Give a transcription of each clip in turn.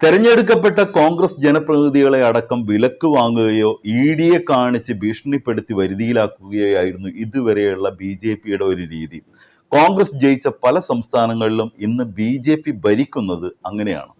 തെരഞ്ഞെടുക്കപ്പെട്ട കോൺഗ്രസ് ജനപ്രതിനിധികളെ അടക്കം വിലക്ക് വാങ്ങുകയോ ഇ ഡിയെ കാണിച്ച് ഭീഷണിപ്പെടുത്തി വരുതിയിലാക്കുകയോ ആയിരുന്നു ഇതുവരെയുള്ള ബി ജെ പിയുടെ ഒരു രീതി. കോൺഗ്രസ് ജയിച്ച പല സംസ്ഥാനങ്ങളിലും ഇന്ന് ബി ജെ പി ഭരിക്കുന്നത് അങ്ങനെയാണ്.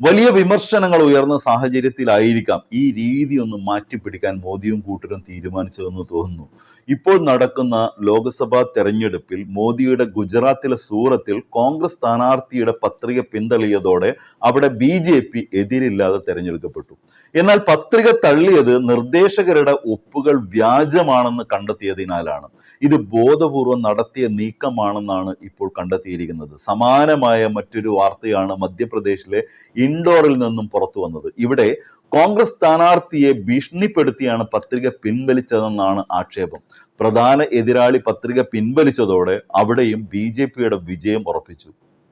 വലിയ വിമർശനങ്ങൾ ഉയർന്ന സാഹചര്യത്തിലായിരിക്കാം ഈ രീതി ഒന്ന് മാറ്റിപ്പിടിക്കാൻ മോദിയും കൂട്ടരും തീരുമാനിച്ചതെന്ന് തോന്നുന്നു. ഇപ്പോൾ നടക്കുന്ന ലോക്സഭാ തെരഞ്ഞെടുപ്പിൽ മോദിയുടെ ഗുജറാത്തിലെ സൂറത്തിൽ കോൺഗ്രസ് സ്ഥാനാർത്ഥിയുടെ പത്രിക പിന്തള്ളിയതോടെ അവിടെ ബി ജെ പി എതിരില്ലാതെ തെരഞ്ഞെടുക്കപ്പെട്ടു. എന്നാൽ പത്രിക തള്ളിയത് നിർദ്ദേശകരുടെ ഒപ്പുകൾ വ്യാജമാണെന്ന് കണ്ടെത്തിയതിനാലാണ്. ഇത് ബോധപൂർവം നടത്തിയ നീക്കമാണെന്നാണ് ഇപ്പോൾ കണ്ടെത്തിയിരിക്കുന്നത്. സമാനമായ മറ്റൊരു വാർത്തയാണ് മധ്യപ്രദേശിലെ ഇൻഡോറിൽ നിന്നും പുറത്തു വന്നത്. ഇവിടെ കോൺഗ്രസ് സ്ഥാനാർത്ഥിയെ ഭീഷണിപ്പെടുത്തിയാണ് പത്രിക പിൻവലിച്ചതെന്നാണ് ആക്ഷേപം. പ്രധാന എതിരാളി പത്രിക പിൻവലിച്ചതോടെ അവിടെയും ബി ജെ പിയുടെ വിജയം ഉറപ്പിച്ചു.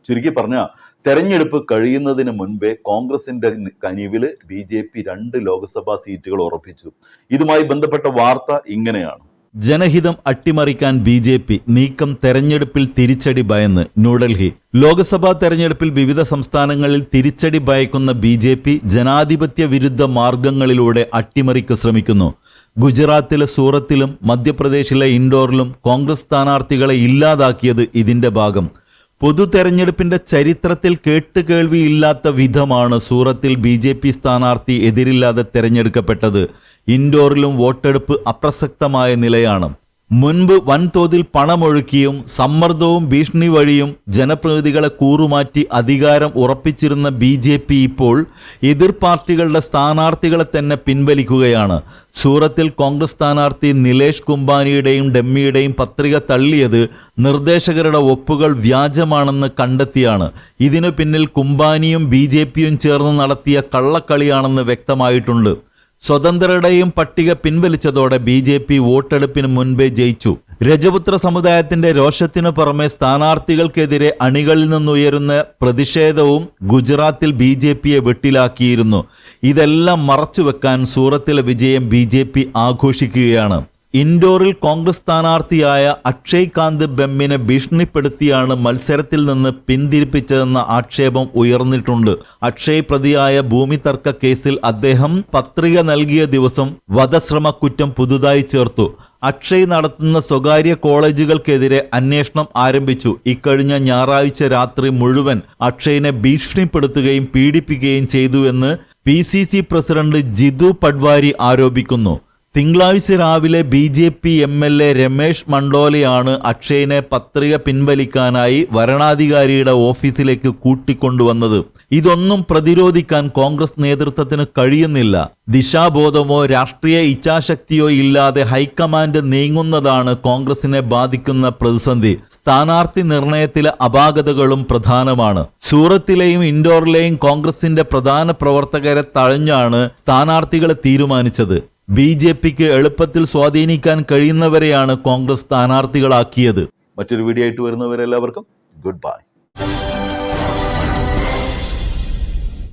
ചുരുക്കി പറഞ്ഞ തെരഞ്ഞെടുപ്പ് കഴിയുന്നതിന് മുൻപേ കോൺഗ്രസിന്റെ കനിവിൽ ബി ജെ പി രണ്ട് ലോക്സഭാ സീറ്റുകൾ ഉറപ്പിച്ചു. ഇതുമായി ബന്ധപ്പെട്ട വാർത്ത ഇങ്ങനെയാണ്. ജനഹിതം അട്ടിമറിക്കാൻ ബി ജെ പി നീക്കം തെരഞ്ഞെടുപ്പിൽ തിരിച്ചടി ഭയന്ന് ന്യൂഡൽഹി. ലോക്സഭാ തെരഞ്ഞെടുപ്പിൽ വിവിധ സംസ്ഥാനങ്ങളിൽ തിരിച്ചടി ഭയക്കുന്ന ബി ജെ പി ജനാധിപത്യ വിരുദ്ധ മാർഗങ്ങളിലൂടെ അട്ടിമറിക്ക് ശ്രമിക്കുന്നു. ഗുജറാത്തിലെ സൂറത്തിലും മധ്യപ്രദേശിലെ ഇൻഡോറിലും കോൺഗ്രസ് സ്ഥാനാർത്ഥികളെ ഇല്ലാതാക്കിയത് ഇതിന്റെ ഭാഗം. പൊതു തെരഞ്ഞെടുപ്പിന്റെ ചരിത്രത്തിൽ കേട്ടുകേൾവിയില്ലാത്ത വിധമാണ് സൂറത്തിൽ ബി ജെ പി സ്ഥാനാർത്ഥി എതിരില്ലാതെ തെരഞ്ഞെടുക്കപ്പെട്ടത്. ഇൻഡോറിലും വോട്ടെടുപ്പ് അപ്രസക്തമായ നിലയാണ്. മുൻപ് വൻതോതിൽ പണമൊഴുക്കിയും സമ്മർദ്ദവും ഭീഷണി വഴിയും ജനപ്രതിനിധികളെ കൂറുമാറ്റി അധികാരം ഉറപ്പിച്ചിരുന്ന ബി ജെ പി ഇപ്പോൾ എതിർ പാർട്ടികളുടെ സ്ഥാനാർത്ഥികളെ തന്നെ പിൻവലിക്കുകയാണ്. സൂറത്തിൽ കോൺഗ്രസ് സ്ഥാനാർത്ഥി നിലേഷ് കുംബാനിയുടെയും ഡെമ്മിയുടെയും പത്രിക തള്ളിയത് നിർദ്ദേശകരുടെ ഒപ്പുകൾ വ്യാജമാണെന്ന് കണ്ടെത്തിയാണ്. ഇതിനു പിന്നിൽ കുംബാനിയും ബി ചേർന്ന് നടത്തിയ കള്ളക്കളിയാണെന്ന് വ്യക്തമായിട്ടുണ്ട്. സ്വതന്ത്രരുടെയും പട്ടിക പിൻവലിച്ചതോടെ ബി ജെ പി വോട്ടെടുപ്പിന് മുൻപേ ജയിച്ചു. രജപുത്ര സമുദായത്തിന്റെ രോഷത്തിനു പുറമെ സ്ഥാനാർത്ഥികൾക്കെതിരെ അണികളിൽ നിന്നുയരുന്ന പ്രതിഷേധവും ഗുജറാത്തിൽ ബി ജെ പിയെ വെട്ടിലാക്കിയിരുന്നു. ഇതെല്ലാം മറച്ചുവെക്കാൻ സൂറത്തിലെ വിജയം ബി ആഘോഷിക്കുകയാണ്. ഇൻഡോറിൽ കോൺഗ്രസ് സ്ഥാനാർത്ഥിയായ അക്ഷയ് കാന്ത് ബെമ്മിനെ ഭീഷണിപ്പെടുത്തിയാണ് മത്സരത്തിൽ നിന്ന് പിന്തിരിപ്പിച്ചതെന്ന ആക്ഷേപം ഉയർന്നിട്ടുണ്ട്. അക്ഷയ് പ്രതിയായ ഭൂമി തർക്ക കേസിൽ അദ്ദേഹം പത്രിക നൽകിയ ദിവസം വധശ്രമ കുറ്റം പുതുതായി ചേർത്തു. അക്ഷയ് നടത്തുന്ന സ്വകാര്യ കോളേജുകൾക്കെതിരെ അന്വേഷണം ആരംഭിച്ചു. ഇക്കഴിഞ്ഞ ഞായറാഴ്ച രാത്രി മുഴുവൻ അക്ഷയിനെ ഭീഷണിപ്പെടുത്തുകയും പീഡിപ്പിക്കുകയും ചെയ്തുവെന്ന് P C C president Jitu Patwari ആരോപിക്കുന്നു. തിങ്കളാഴ്ച രാവിലെ B J P M L A Ramesh മണ്ടോലയാണ് അക്ഷയനെ പത്രിക പിൻവലിക്കാനായി വരണാധികാരിയുടെ ഓഫീസിലേക്ക് കൂട്ടിക്കൊണ്ടുവന്നത്. ഇതൊന്നും പ്രതിരോധിക്കാൻ കോൺഗ്രസ് നേതൃത്വത്തിന് കഴിയുന്നില്ല. ദിശാബോധമോ രാഷ്ട്രീയ ഇച്ഛാശക്തിയോ ഇല്ലാതെ ഹൈക്കമാൻഡ് നീങ്ങുന്നതാണ് കോൺഗ്രസിനെ ബാധിക്കുന്ന പ്രതിസന്ധി. സ്ഥാനാർത്ഥി നിർണയത്തിലെ അപാകതകളും പ്രധാനമാണ്. സൂറത്തിലെയും ഇൻഡോറിലെയും കോൺഗ്രസിന്റെ പ്രധാന പ്രവർത്തകരെ തഴഞ്ഞാണ് സ്ഥാനാർത്ഥികളെ തീരുമാനിച്ചത്. ബി ജെ പിക്ക് എളുപ്പത്തിൽ സ്വാധീനിക്കാൻ കഴിയുന്നവരെയാണ് കോൺഗ്രസ് സ്ഥാനാർത്ഥികളാക്കിയത്. മറ്റൊരു വീഡിയോ ആയിട്ട് വരുന്നവരെല്ലാവർക്കും ഗുഡ് ബൈ